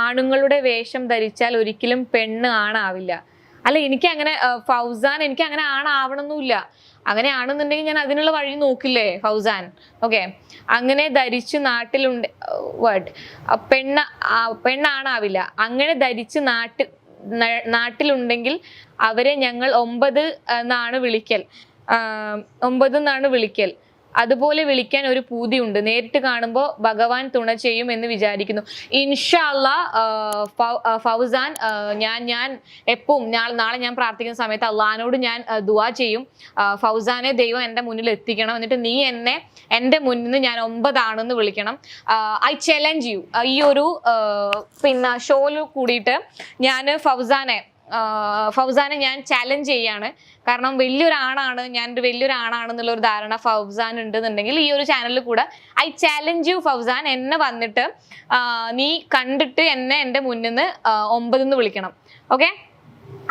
ആണുങ്ങളുടെ വേഷം ധരിച്ചാൽ ഒരിക്കലും പെണ്ണ് ആണാവില്ല. അല്ല എനിക്ക് അങ്ങനെ ഫൗസാൻ എനിക്ക് അങ്ങനെ ആണാവണമെന്നില്ല അങ്ങനെ ആണെന്നുണ്ടെങ്കിൽ ഞാൻ അതിനുള്ള വഴി നോക്കില്ലേ ഫൗസാൻ? ഓക്കെ. അങ്ങനെ ധരിച്ച് നാട്ടിലുണ്ട് വേർഡ് പെണ്ണ പെണ്ണാണാവില്ല. അങ്ങനെ ധരിച്ച് നാട്ടിൽ നാട്ടിലുണ്ടെങ്കിൽ അവരെ ഞങ്ങൾ ഒമ്പത് എന്നാണ് വിളിക്കൽ. ഒമ്പത് എന്നാണ് വിളിക്കൽ. അതുപോലെ വിളിക്കാൻ ഒരു പൂതിയുണ്ട്. നേരിട്ട് കാണുമ്പോൾ ഭഗവാൻ തുണ ചെയ്യും എന്ന് വിചാരിക്കുന്നു. ഇൻഷാല്ല ഫൗസാൻ ഞാൻ ഞാൻ എപ്പോഴും നാളെ നാളെ ഞാൻ പ്രാർത്ഥിക്കുന്ന സമയത്ത് അള്ളഹാനോട് ഞാൻ ദുവാ ചെയ്യും. ഫൗസാനെ ദൈവം എന്റെ മുന്നിൽ എത്തിക്കണം. എന്നിട്ട് നീ എന്നെ എന്റെ മുന്നിൽ നിന്ന് ഞാൻ ഒമ്പതാണെന്ന് വിളിക്കണം. ഐ ചലഞ്ച് യു ഈ ഒരു പിന്നെ ഷോയിൽ കൂടിയിട്ട് ഞാൻ ഫൗസാനെ ഫൗസാനെ ഞാൻ ചാലഞ്ച് ചെയ്യാണ്. കാരണം വലിയൊരു ആണാണ് ഞാൻ ഒരു ഒരു ധാരണ ഫൗസാൻ ഉണ്ടെന്നുണ്ടെങ്കിൽ ഈ ഒരു ചാനലിൽ കൂടെ ഐ ചാലഞ്ച് യു ഫൗസാൻ. എന്നെ വന്നിട്ട് നീ കണ്ടിട്ട് എന്നെ എന്റെ മുന്നിൽ നിന്ന് ഒമ്പതിൽ നിന്ന് വിളിക്കണം. ഓക്കെ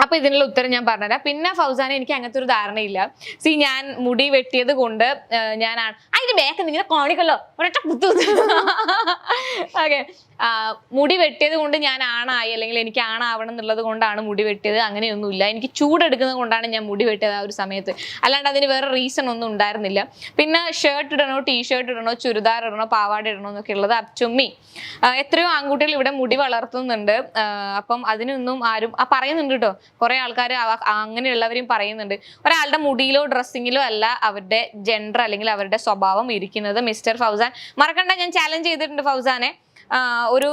അപ്പൊ ഇതിനുള്ള ഉത്തരം ഞാൻ പറഞ്ഞുതരാം. പിന്നെ ഫൗസാനെ എനിക്ക് അങ്ങനത്തെ ഒരു ധാരണയില്ല. സി ഞാൻ മുടി വെട്ടിയത് കൊണ്ട് ഞാനാണ് അതിന്റെ ബാക്ക് ഇങ്ങനെ കാണിക്കല്ലോ. ഒരൊറ്റ കുത്തു. ഓക്കെ. മുടി വെട്ടിയത് കൊണ്ട് ഞാൻ ആണായി അല്ലെങ്കിൽ എനിക്ക് ആണാവണം എന്നുള്ളത് കൊണ്ടാണ് മുടി വെട്ടിയത് അങ്ങനെയൊന്നുമില്ല. എനിക്ക് ചൂടെടുക്കുന്നത് കൊണ്ടാണ് ഞാൻ മുടി വെട്ടിയത് ആ ഒരു സമയത്ത്. അല്ലാണ്ട് അതിന് വേറെ റീസൺ ഒന്നും ഉണ്ടായിരുന്നില്ല. പിന്നെ ഷർട്ട് ഇടണോ ടീഷർട്ട് ഇടണോ ചുരിദാർ ഇടണോ പാവാട ഇടണോ എന്നൊക്കെ ഉള്ളത് അച്ചുമ്മി എത്രയോ ആൺകുട്ടികൾ ഇവിടെ മുടി വളർത്തുന്നുണ്ട്. അപ്പം അതിനൊന്നും ആരും ആ പറയുന്നുണ്ട് കേട്ടോ കുറെ ആൾക്കാർ അങ്ങനെയുള്ളവരും പറയുന്നുണ്ട്. ഒരാളുടെ മുടിയിലോ ഡ്രസ്സിങ്ങിലോ അല്ല അവരുടെ ജെൻഡർ അല്ലെങ്കിൽ അവരുടെ സ്വഭാവം ഇരിക്കുന്നത് മിസ്റ്റർ ഫൗസാൻ. മറക്കണ്ട ഞാൻ ചാലഞ്ച് ചെയ്തിട്ടുണ്ട് ഫൗസാനെ. ഒരു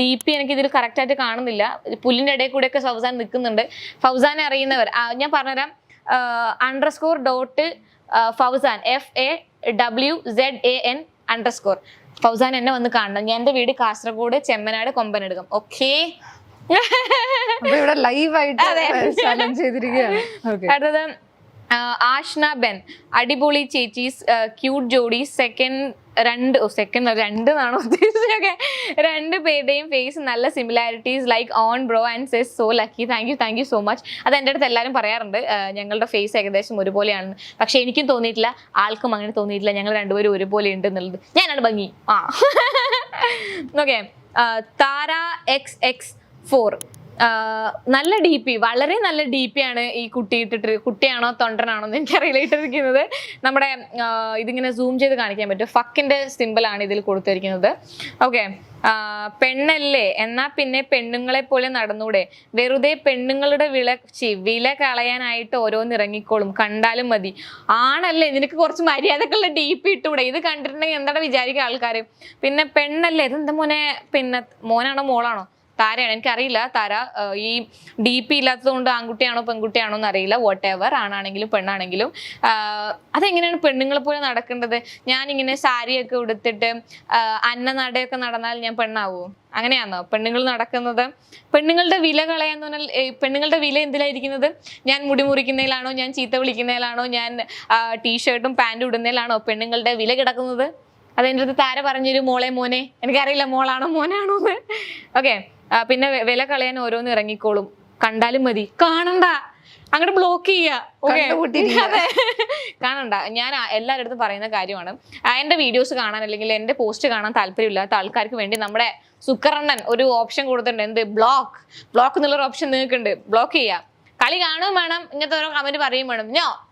ഡി പി എനിക്ക് ഇതിൽ കറക്റ്റായിട്ട് കാണുന്നില്ല. പുല്ലിന്റെ ഇടയിൽ കൂടെയൊക്കെ ഫൗസാൻ നിൽക്കുന്നുണ്ട്. ഫൗസാനെ അറിയുന്നവർ ഞാൻ പറഞ്ഞുതരാം. Underscore dot Fauzan F A W Z A N underscore Fauzan എന്നെ വന്ന് കാണണം. ഞാൻ എന്റെ വീട് കാസർഗോഡ് ചെമ്മനാട് കൊമ്പനെടുക്കും ഓക്കേ ഇവിടെ ലൈവ് ആയിട്ട് ചലഞ്ച് ചെയ്തിരിക്കുകയാണ്. ഓക്കെ അടുത്തത് ആഷ്ന ബെൻ. അടിപൊളി ചേച്ചീസ് ക്യൂട്ട് ജോഡി. സെക്കൻഡ് രണ്ട് സെക്കൻഡ് രണ്ട് എന്നാണോ ഉദ്ദേശിച്ചൊക്കെ രണ്ട് പേരുടെയും ഫേസ് നല്ല similarities like on bro and says so lucky thank you thank you so much അത് എന്റെ അടുത്ത് എല്ലാവരും പറയാറുണ്ട്. ഞങ്ങളുടെ ഫേസ് ഏകദേശം ഒരുപോലെയാണ്. പക്ഷേ എനിക്കും തോന്നിയിട്ടില്ല. ആൾക്കും അങ്ങനെ തോന്നിയിട്ടില്ല. ഞങ്ങൾ രണ്ടുപേരും ഒരുപോലെ ഉണ്ട് എന്നുള്ളത്. ഞാനാണ് ഭംഗി. ആ. Okay Tara X X four നല്ല ഡി പി വളരെ നല്ല ഡി പി ആണ് ഈ കുട്ടി ഇട്ടിട്ട് കുട്ടിയാണോ തൊണ്ടനാണോ എന്ന് എനിക്കറിയില്ല ഇട്ടിരിക്കുന്നത്. നമ്മുടെ ഇതിങ്ങനെ സൂം ചെയ്ത് കാണിക്കാൻ പറ്റും. ഫക്കിന്റെ സിമ്പിൾ ആണ് ഇതിൽ കൊടുത്തിരിക്കുന്നത്. ഓക്കെ പെണ്ണല്ലേ എന്നാ പിന്നെ പെണ്ണുങ്ങളെ പോലെ നടന്നൂടെ? വെറുതെ പെണ്ണുങ്ങളുടെ വില വില കളയാനായിട്ട് ഓരോന്ന് ഇറങ്ങിക്കോളും. കണ്ടാലും മതി. ആണല്ലേ നിനക്ക് കുറച്ച് മര്യാദക്കുള്ള പി ഇട്ടൂടെ? ഇത് കണ്ടിട്ടുണ്ടെങ്കിൽ എന്താണ് വിചാരിക്കുക ആൾക്കാർ പിന്നെ പെണ്ണല്ലേ ഇതെന്താ മോനെ? പിന്നെ മോനാണോ മോളാണോ? താരയാണ്. എനിക്കറിയില്ല താര ഈ ഡി പി ഇല്ലാത്തത് കൊണ്ട് ആൺകുട്ടിയാണോ പെൺകുട്ടിയാണോ എന്ന് അറിയില്ല വാട്ട് എവർ ആണാണെങ്കിലും പെണ്ണാണെങ്കിലും. അതെങ്ങനെയാണ് പെണ്ണുങ്ങളെ പോലെ നടക്കേണ്ടത്? ഞാനിങ്ങനെ സാരിയൊക്കെ ഉടുത്തിട്ട് അന്നനടയൊക്കെ നടന്നാൽ ഞാൻ പെണ്ണാവോ? അങ്ങനെയാണോ പെണ്ണുങ്ങൾ നടക്കുന്നത്? പെണ്ണുങ്ങളുടെ വില കളയാന്ന് പറഞ്ഞാൽ പെണ്ണുങ്ങളുടെ വില എന്തിലായിരിക്കുന്നത്? ഞാൻ മുടി മുറിക്കുന്നതിലാണോ? ഞാൻ ചീത്ത വിളിക്കുന്നതിലാണോ? ഞാൻ ടീഷർട്ടും പാന്റും ഇടുന്നതിലാണോ പെണ്ണുങ്ങളുടെ വില കിടക്കുന്നത്? അതെന്റെ അടുത്ത് താര പറഞ്ഞൊരു മോളെ മോനെ. എനിക്കറിയില്ല മോളാണോ മോനാണോ എന്ന് ഓക്കെ പിന്നെ വില കളയാൻ ഓരോന്ന് ഇറങ്ങിക്കോളും. കണ്ടാലും മതി. കാണണ്ട. അങ്ങോട്ട് ബ്ലോക്ക് ചെയ്യുക ഓക്കെ കാണണ്ട. ഞാൻ എല്ലാവരുടെ അടുത്തും പറയുന്ന കാര്യമാണ്. എന്റെ എന്റെ വീഡിയോസ് കാണാൻ അല്ലെങ്കിൽ എന്റെ പോസ്റ്റ് കാണാൻ താല്പര്യമില്ലാത്ത ആൾക്കാർക്ക് വേണ്ടി നമ്മുടെ സുക്കറണ്ണൻ ഒരു ഓപ്ഷൻ കൊടുത്തിട്ടുണ്ട്. എന്ത്? ബ്ലോക്ക് ബ്ലോക്ക് എന്നുള്ളൊരു ഓപ്ഷൻ നിങ്ങൾക്കുണ്ട്. ബ്ലോക്ക് ചെയ്യുക കളി കാണുകയും വേണം. ഇങ്ങനത്തെ ഓരോ കമന്റ് പറയും വേണം. ഞോ